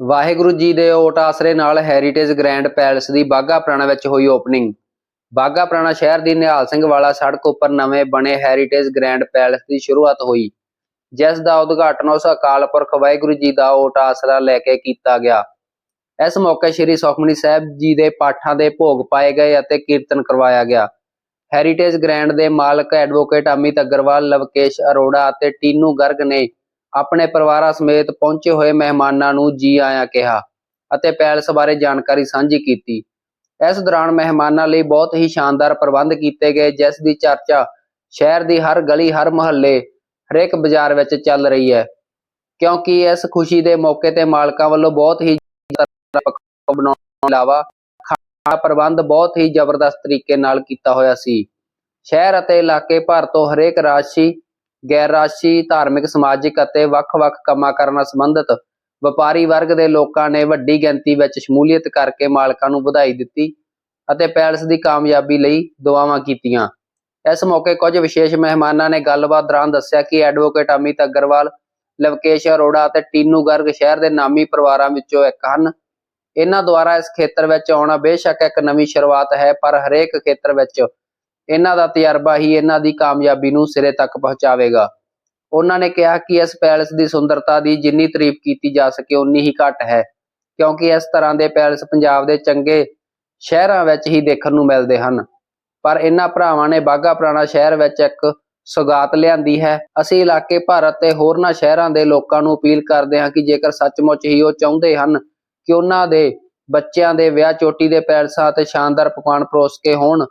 ਵਾਹਿਗੁਰੂ ਜੀ ਦੇ ਓਟ ਆਸਰੇ ਨਾਲ ਹੈਰੀਟੇਜ ਗ੍ਰੈਂਡ ਪੈਲਸ ਦੀ ਬਾਘਾ ਪੁਰਾਣਾ ਵਿੱਚ ਹੋਈ ਓਪਨਿੰਗ ਬਾਘਾ ਪੁਰਾਣਾ ਸ਼ਹਿਰ ਦੀ ਨਿਹਾਲ ਸਿੰਘ ਵਾਲਾ ਸੜਕ ਉੱਪਰ ਨਵੇਂ ਬਣੇ ਹੈਰੀਟੇਜ ਗ੍ਰੈਂਡ ਪੈਲਸ ਦੀ ਸ਼ੁਰੂਆਤ ਹੋਈ, ਜਿਸ ਦਾ ਉਦਘਾਟਨ ਉਸ ਅਕਾਲ ਪੁਰਖ ਵਾਹਿਗੁਰੂ ਜੀ ਦਾ ਓਟ ਆਸਰਾ ਲੈ ਕੇ ਕੀਤਾ ਗਿਆ। ਇਸ ਮੌਕੇ ਸ੍ਰੀ ਸੁਖਮਨੀ ਸਾਹਿਬ ਜੀ ਦੇ ਪਾਠਾਂ ਦੇ ਭੋਗ ਪਾਏ ਗਏ ਅਤੇ ਕੀਰਤਨ ਕਰਵਾਇਆ ਗਿਆ। ਹੈਰੀਟੇਜ ਗ੍ਰੈਂਡ ਦੇ ਮਾਲਕ ਐਡਵੋਕੇਟ ਅਮਿਤ ਅਗਰਵਾਲ, ਲਵਕੇਸ਼ ਅਰੋੜਾ ਅਤੇ ਟੀਨੂ ਗਰਗ ਨੇ ਆਪਣੇ ਪਰਿਵਾਰਾਂ ਸਮੇਤ ਪਹੁੰਚੇ ਹੋਏ ਮਹਿਮਾਨਾਂ ਨੂੰ ਜੀ ਆਇਆਂ ਕਿਹਾ ਅਤੇ ਪੈਲਸ ਬਾਰੇ ਜਾਣਕਾਰੀ ਸਾਂਝੀ ਕੀਤੀ। ਇਸ ਦੌਰਾਨ ਮਹਿਮਾਨਾਂ ਲਈ ਬਹੁਤ ਹੀ ਸ਼ਾਨਦਾਰ ਪ੍ਰਬੰਧ ਕੀਤੇ ਗਏ, ਜਿਸ ਦੀ ਚਰਚਾ ਸ਼ਹਿਰ ਦੀ ਹਰ ਗਲੀ, ਹਰ ਮੁਹੱਲੇ, ਹਰੇਕ ਬਾਜ਼ਾਰ ਵਿੱਚ ਚੱਲ ਰਹੀ ਹੈ। ਕਿਉਂਕਿ ਇਸ ਖੁਸ਼ੀ ਦੇ ਮੌਕੇ ਤੇ ਮਾਲਕਾਂ ਵੱਲੋਂ ਬਹੁਤ ਹੀ ਬਣਾਉਣ ਤੋਂ ਇਲਾਵਾ ਖਾਣਾ ਪ੍ਰਬੰਧ ਬਹੁਤ ਹੀ ਜ਼ਬਰਦਸਤ ਤਰੀਕੇ ਨਾਲ ਕੀਤਾ ਹੋਇਆ ਸੀ। ਸ਼ਹਿਰ ਅਤੇ ਇਲਾਕੇ ਭਰ ਤੋਂ ਹਰੇਕ ਰਾਸ਼ੀ ਗੈਰ ਰਾਸ਼ੀ ਧਾਰਮਿਕ, ਸਮਾਜਿਕ ਅਤੇ ਵੱਖ-ਵੱਖ ਕੰਮਾਂ ਕਰਨ ਨਾਲ ਸੰਬੰਧਿਤ ਵਪਾਰੀ ਵਰਗ ਦੇ ਲੋਕਾਂ ਨੇ ਵੱਡੀ ਗਿਣਤੀ ਵਿੱਚ ਸ਼ਮੂਲੀਅਤ ਕਰਕੇ ਮਾਲਕਾਂ ਨੂੰ ਵਧਾਈ ਦਿੱਤੀ ਅਤੇ ਪੈਲਸ ਦੀ ਕਾਮਯਾਬੀ ਲਈ ਦੁਆਵਾਂ ਕੀਤੀਆਂ। ਇਸ ਮੌਕੇ ਕੁਝ ਵਿਸ਼ੇਸ਼ ਮਹਿਮਾਨਾਂ ਨੇ ਗੱਲਬਾਤ ਦੌਰਾਨ ਦੱਸਿਆ ਕਿ ਐਡਵੋਕੇਟ ਅਮਿਤ ਅਗਰਵਾਲ, ਲਵਕੇਸ਼ ਅਰੋੜਾ ਅਤੇ ਟੀਨੂ ਗਰਗ ਸ਼ਹਿਰ ਦੇ ਨਾਮੀ ਪਰਿਵਾਰਾਂ ਵਿੱਚੋਂ ਇੱਕ ਹਨ। ਇਹਨਾਂ ਦੁਆਰਾ ਇਸ ਖੇਤਰ ਵਿੱਚ ਆਉਣਾ ਬੇਸ਼ੱਕ ਇੱਕ ਨਵੀਂ ਸ਼ੁਰੂਆਤ ਹੈ, ਪਰ ਹਰੇਕ ਖੇਤਰ ਵਿੱਚ ਇਹਨਾਂ ਦਾ ਤਜਰਬਾ ਹੀ ਇਹਨਾਂ ਦੀ ਕਾਮਯਾਬੀ ਨੂੰ ਸਿਰੇ ਤੱਕ ਪਹੁੰਚਾਵੇਗਾ। ਉਹਨਾਂ ਨੇ ਕਿਹਾ ਕਿ ਇਸ ਪੈਲਸ ਦੀ ਸੁੰਦਰਤਾ ਦੀ ਜਿੰਨੀ ਤਾਰੀਫ ਕੀਤੀ ਜਾ ਸਕੇ, ਉਨੀ ਹੀ ਘੱਟ ਹੈ, ਕਿਉਂਕਿ ਇਸ ਤਰ੍ਹਾਂ ਦੇ ਪੈਲਸ ਪੰਜਾਬ ਦੇ ਚੰਗੇ ਸ਼ਹਿਰਾਂ ਵਿੱਚ ਹੀ ਦੇਖਣ ਨੂੰ ਮਿਲਦੇ ਹਨ। ਪਰ ਇਹਨਾਂ ਭਰਾਵਾਂ ਨੇ ਬਾਘਾ ਪੁਰਾਣਾ ਸ਼ਹਿਰ ਵਿੱਚ ਇੱਕ ਸੁਗਾਤ ਲਿਆਂਦੀ ਹੈ। ਅਸੀਂ ਇਲਾਕੇ ਭਾਰਤ ਤੇ ਹੋਰਨਾਂ ਸ਼ਹਿਰਾਂ ਦੇ ਲੋਕਾਂ ਨੂੰ ਅਪੀਲ ਕਰਦੇ ਹਾਂ ਕਿ ਜੇਕਰ ਸੱਚਮੁੱਚ ਹੀ ਉਹ ਚਾਹੁੰਦੇ ਹਨ ਕਿ ਉਹਨਾਂ ਦੇ ਬੱਚਿਆਂ ਦੇ ਵਿਆਹ ਚੋਟੀ ਦੇ ਪੈਲਸਾਂ ਅਤੇ ਸ਼ਾਨਦਾਰ ਪਕਵਾਨ ਪਰੋਸ ਕੇ ਹੋਣ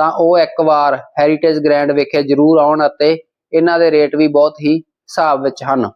ਤਾਂ ਉਹ ਇੱਕ ਵਾਰ ਹੈਰੀਟੇਜ ਗ੍ਰੈਂਡ ਵਿਖੇ ਜ਼ਰੂਰ ਆਉਣ ਅਤੇ ਇਹਨਾਂ ਦੇ ਰੇਟ ਵੀ ਬਹੁਤ ਹੀ ਹਿਸਾਬ ਵਿੱਚ ਹਨ।